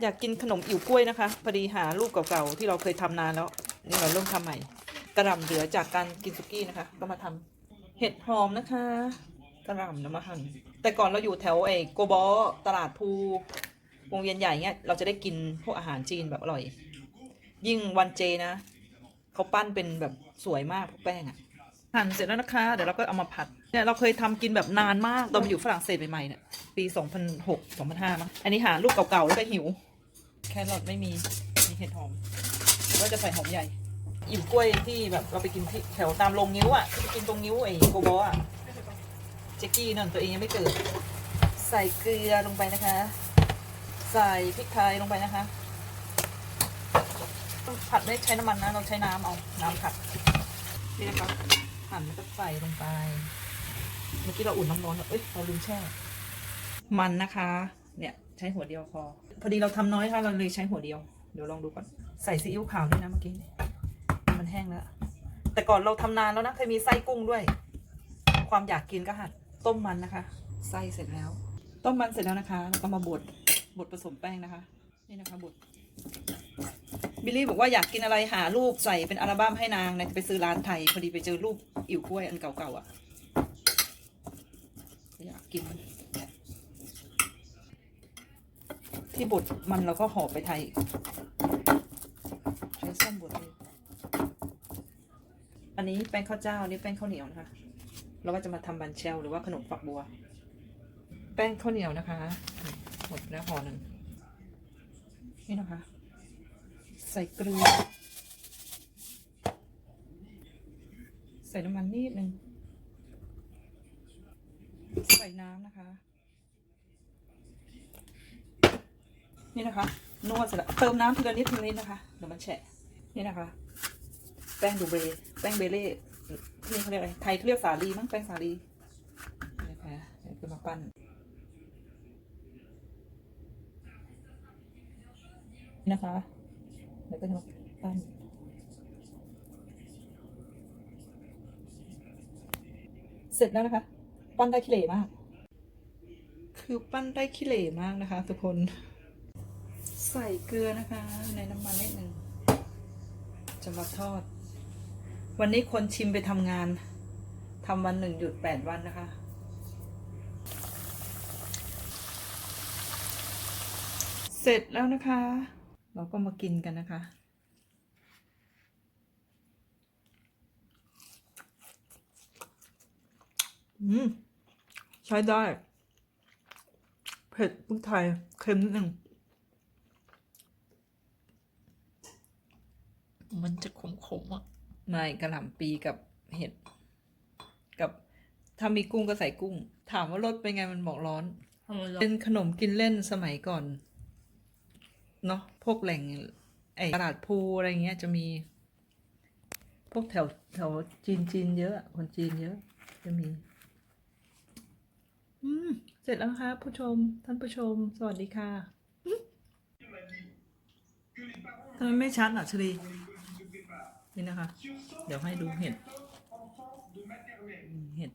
อยากกินขนมอิ๋วกล้วยนะคะพอดีหารูปเก่าๆที่เราเคยทำนานแล้ว นี่เราเริ่มทำใหม่ กระหล่ำเหลือจากการกินสุกี้นะคะ ก็มาทำเห็ดหอมนะคะ กระหล่ำน้ำมาหั่นแต่ก่อนเราอยู่แถวไอ้โกบอตลาดภูวงเวียนใหญ่เงี้ยเราจะได้กินพวกอาหารจีนแบบอร่อย ยิ่งวันเจนะเขาปั้นเป็นแบบสวยมากพวกแป้งอะหั่นเสร็จแล้วนะคะ เดี๋ยวเราก็เอามาผัดเนี่ยเราเคยทำกินแบบนานมากตอนมาอยู่ฝรั่งเศสใหม่ๆเนี่ยปี 2006 2005มั้งอันนี้หารูปเก่าๆแล้วก็หิว แครอทไม่มี มีเห็ดหอมก็จะใส่หอมใหญ่อิ่กล้วยที่แบบเราไปกินที่แถวตามโรงนิ้วอะที่ไปกินตรงนิ้วไอ้โกโบอะเจ๊กี้นั่นตัวเองยังไม่เกิด ใส่เกลือลงไปนะคะ ใส่พริกไทยลงไปนะคะต้องผัดไม่ใช้น้ำมันนะเราใช้น้ำเอาน้ำผัดนี่นะคะหั่นแล้วก็ใส่ลงไป เมื่อกี้เราอุ่นน้ำร้อนเอ้ยเราลืมแช่ มันนะคะ เนี่ย ใช้หัวเดียวพอ พอดีเราทำน้อยค่ะ เราเลยใช้หัวเดียว เดี๋ยวลองดูก่อน ใส่ซีอิ๊วขาวด้วยนะเมื่อกี้ มันแห้งแล้ว แต่ก่อนเราทำนานแล้วนะ เคยมีไส้กุ้งด้วย ความอยากกินก็หัดต้มมันนะคะ ไส้เสร็จแล้ว ต้มมันเสร็จแล้วนะคะแล้วก็มาบด บดผสมแป้งนะคะ นี่นะคะบด บิลลี่บอกว่าอยากกินอะไรหารูปใส่เป็นอัลบั้มให้นางนะจะไปซื้อร้านไทย พอดีไปเจอรูปอิ๋วกล้วยอันเก่าๆอะอยากกิน ที่บดมันเราก็ห่อไปไทยใช้ส้มบดเลยอันนี้แป้งข้าวเจ้าอันนี้แป้งข้าวเหนียวนะคะ เราก็จะมาทำบันเชลหรือว่าขนมฝักบัว แป้งข้าวเหนียวนะคะหมดแล้วห่อหนึ่งนี่นะคะ ใส่เกลือ ใส่น้ำมันนิดนึงใส่น้ำนะคะ นี่นะคะ นวดเสร็จแล้วเติมน้ำทีละนิดทีละนิดนะคะ เดี๋ยวมันแฉะ นี่นะคะ แป้งดูเบรแป้งเบเล่นี่เขาเรียกอะไร ไทยเขาเรียกสาลีมั้งแป้งสาลีนะคะเดี๋ยวมาปั้นนี่นะคะแล้วก็จะมาปั้นเสร็จแล้วนะคะ ปั้นได้ขี้เหร่มาก คือปั้นได้ขี้เหร่มากนะคะทุกคน ใส่เกลือนะคะ ในน้ำมันนิดหนึ่งจะมาทอด วันนี้คนชิมไปทำงานทำวันหนึ่งหยุดแปดวันนะคะ เสร็จแล้วนะคะ เราก็มากินกันนะคะอืมใช้ได้ เผ็ดพริกไทยเค็มนิดหนึ่ง มันจะขมๆอะไม่กระหล่ำปีกับเห็ด กับถ้ามีกุ้งก็ใส่กุ้ง ถามว่ารสเป็นไงมันบอกร้อนทำไมเราเป็นขนมกินเล่นสมัยก่อน เนาะพวกแหล่งไอ้ตลาดภูอะไรเงี้ยจะมี พวกแถวแถวจีนจีนเยอะ คนจีนเยอะ จะมี อืม เสร็จแล้วครับผู้ชม ท่านผู้ชม สวัสดีค่ะทำไมไม่ชัดอะชลี นี่นะคะ เดี๋ยวให้ดูเห็ด เห็ด